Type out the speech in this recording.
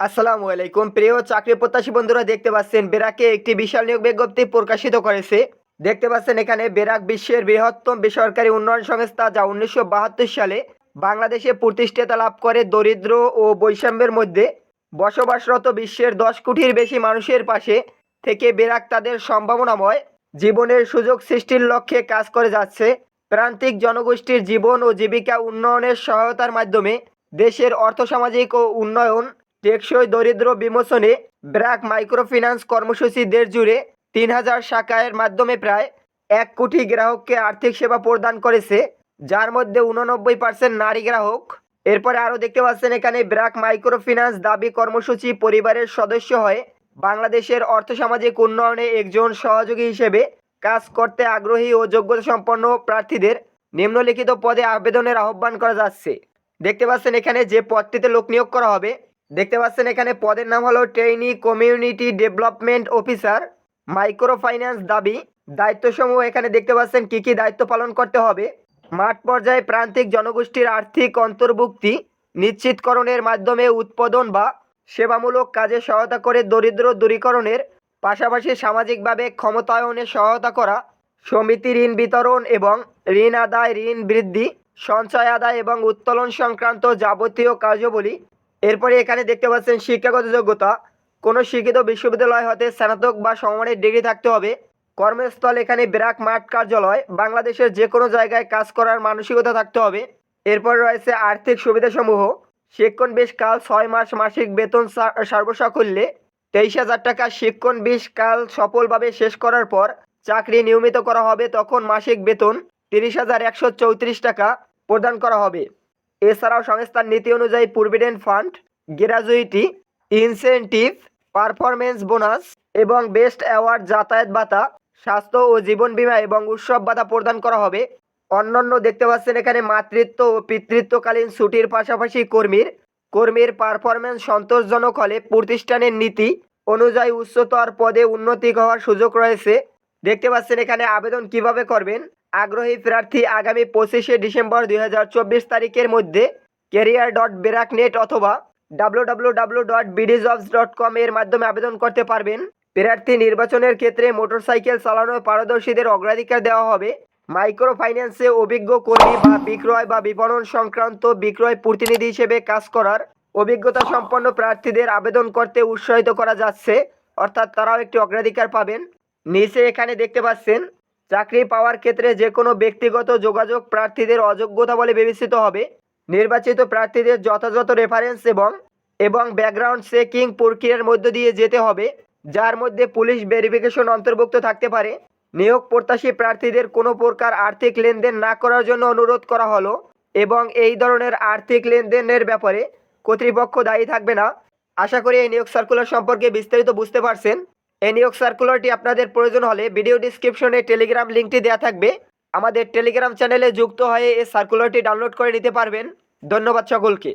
আসসালামু আলাইকুম। প্রিয় চাকরি প্রত্যাশী বন্ধুরা, দেখতে পাচ্ছেন বেরাকে একটি বিশাল নিয়োগ বিজ্ঞপ্তি প্রকাশিত করেছে। দেখতে পাচ্ছেন এখানে বেরাক বিশ্বের বৃহত্তম বেসরকারি উন্নয়ন সংস্থা, যা উনিশশো বাহাত্তর সালে বাংলাদেশে প্রতিষ্ঠাতা লাভ করে দরিদ্র ও বৈষম্যের মধ্যে। বসবাসরত বিশ্বের দশ কোটির বেশি মানুষের পাশে থেকে বেরাক তাদের সম্ভাবনাময় জীবনের সুযোগ সৃষ্টির লক্ষ্যে কাজ করে যাচ্ছে। প্রান্তিক জনগোষ্ঠীর জীবন ও জীবিকা উন্নয়নের সহায়তার মাধ্যমে দেশের অর্থসামাজিক ও উন্নয়ন টেকসই দরিদ্র বিমোচনে ব্র্যাক মাইক্রোফিন্যান্স কর্মসূচি দেশ জুড়ে তিন হাজার শাখায়ের মাধ্যমে প্রায় এক কোটি গ্রাহককে আর্থিক সেবা প্রদান করেছে, যার মধ্যে উননব্বই পার্সেন্ট নারী গ্রাহক। এরপরে আরও দেখতে পাচ্ছেন, এখানে ব্র্যাক মাইক্রোফিন্যান্স দাবি কর্মসূচি পরিবারের সদস্য হয়ে বাংলাদেশের অর্থসামাজিক উন্নয়নে একজন সহযোগী হিসেবে কাজ করতে আগ্রহী ও যোগ্যতা সম্পন্ন প্রার্থীদের নিম্নলিখিত পদে আবেদনের আহ্বান করা যাচ্ছে। দেখতে পাচ্ছেন, এখানে যে পদটিতে লোক নিয়োগ করা হবে দেখতে পাচ্ছেন এখানে পদের নাম হলো trainee community development officer micro finance দাবি। দায়িত্বসমূহ এখানে দেখতে পাচ্ছেন কি কি দায়িত্ব পালন করতে হবে। মাঠ পর্যায়ে প্রান্তিক জনগোষ্ঠীর আর্থিক অন্তর্ভুক্তি, নিশ্চিতকরণের মাধ্যমে উৎপাদন বা সেবামূলক কাজে সহায়তা করে দরিদ্র দূরীকরণের, পাশাপাশি সামাজিকভাবে ক্ষমতায়নে সহায়তা করা, সমিতি ঋণ বিতরণ এবং ঋণ আদায়, ঋণ বৃদ্ধি, সঞ্চয় আদায় এবং উত্তোলন সংক্রান্ত যাবতীয় কার্যাবলী এরপরে এখানে দেখতে পাচ্ছেন শিক্ষাগত যোগ্যতা। কোনো শিক্ষিত বিশ্ববিদ্যালয় হতে স্নাতক বা সমমানের ডিগ্রি থাকতে হবে। কর্মস্থল এখানে ব্র্যাক মাঠ কার্যালয়। বাংলাদেশের যে কোনো জায়গায় কাজ করার মানসিকতা থাকতে হবে। এরপর রয়েছে আর্থিক সুবিধাসমূহ। শিক্ষণ বেশ কাল ছয় মাস মাসিক বেতন সর্বসাকুল্যে। তেইশ হাজার টাকা শিক্ষণ বিশ কাল সফলভাবে শেষ করার পর চাকরি নিয়মিত করা হবে। তখন মাসিক বেতন তিরিশ হাজার একশো চৌত্রিশ টাকা প্রদান করা হবে। এছাড়াও সংস্থার নীতি অনুযায়ী provident fund gratuity incentive performance bonus এবং বেস্ট অ্যাওয়ার্ড যাতায়াত ভাতা, স্বাস্থ্য ও জীবন বীমা এবং উৎসব ভাতা প্রদান করা হবে। অন্যান্য দেখতে পাচ্ছেন এখানে মাতৃত্ব ও পিতৃত্বকালীন ছুটির পাশাপাশি কর্মীর কর্মীর পারফরমেন্স সন্তোষজনক হলে প্রতিষ্ঠানের নীতি অনুযায়ী উচ্চতর পদে উন্নতি হওয়ার সুযোগ রয়েছে। দেখতে পাচ্ছেন এখানে আবেদন কীভাবে করবেন? আগ্রহী প্রার্থী আগামী পঁচিশে ডিসেম্বর দুই হাজার চব্বিশ তারিখের মধ্যে কেরিয়ার ডট বেরাক নেট অথবা ডাব্লু ডট ডট কম এর মাধ্যমে আবেদন করতে পারবেন। প্রার্থী নির্বাচনের ক্ষেত্রে মোটরসাইকেল চালানোর পারদর্শীদের অগ্রাধিকার দেওয়া হবে। মাইক্রো ফাইন্যান্সে অভিজ্ঞ কর্মী বা বিক্রয় বা বিপণন সংক্রান্ত বিক্রয় প্রতিনিধি হিসেবে কাজ করার অভিজ্ঞতা সম্পন্ন প্রার্থীদের আবেদন করতে উৎসাহিত করা যাচ্ছে, অর্থাৎ তারাও একটি অগ্রাধিকার পাবেন। নিচে এখানে দেখতে পাচ্ছেন চাকরি পাওয়ার ক্ষেত্রে যে কোনো ব্যক্তিগত যোগাযোগ প্রার্থীদের অযোগ্যতা বলে বিবেচিত হবে। নির্বাচিত প্রার্থীদের যথাযথ রেফারেন্স এবং এবং ব্যাকগ্রাউন্ড চেকিং প্রক্রিয়ার মধ্য দিয়ে যেতে হবে, যার মধ্যে পুলিশ ভেরিফিকেশন অন্তর্ভুক্ত থাকতে পারে। নিয়োগ প্রত্যাশী প্রার্থীদের কোনো প্রকার আর্থিক লেনদেন না করার জন্য অনুরোধ করা হলো এবং এই ধরনের আর্থিক লেনদেনের ব্যাপারে কর্তৃপক্ষ দায়ী থাকবে না। আশা করি এই নিয়োগ সার্কুলার সম্পর্কে বিস্তারিত বুঝতে পারছেন। এই নিয়োগ সার্কুলারটি আপনাদের প্রয়োজন হলে ভিডিও ডিসক্রিপশনে টেলিগ্রাম লিঙ্কটি দেওয়া থাকবে। আমাদের টেলিগ্রাম চ্যানেলে যুক্ত হয়ে এই সার্কুলারটি ডাউনলোড করে নিতে পারবেন। ধন্যবাদ সকলকে।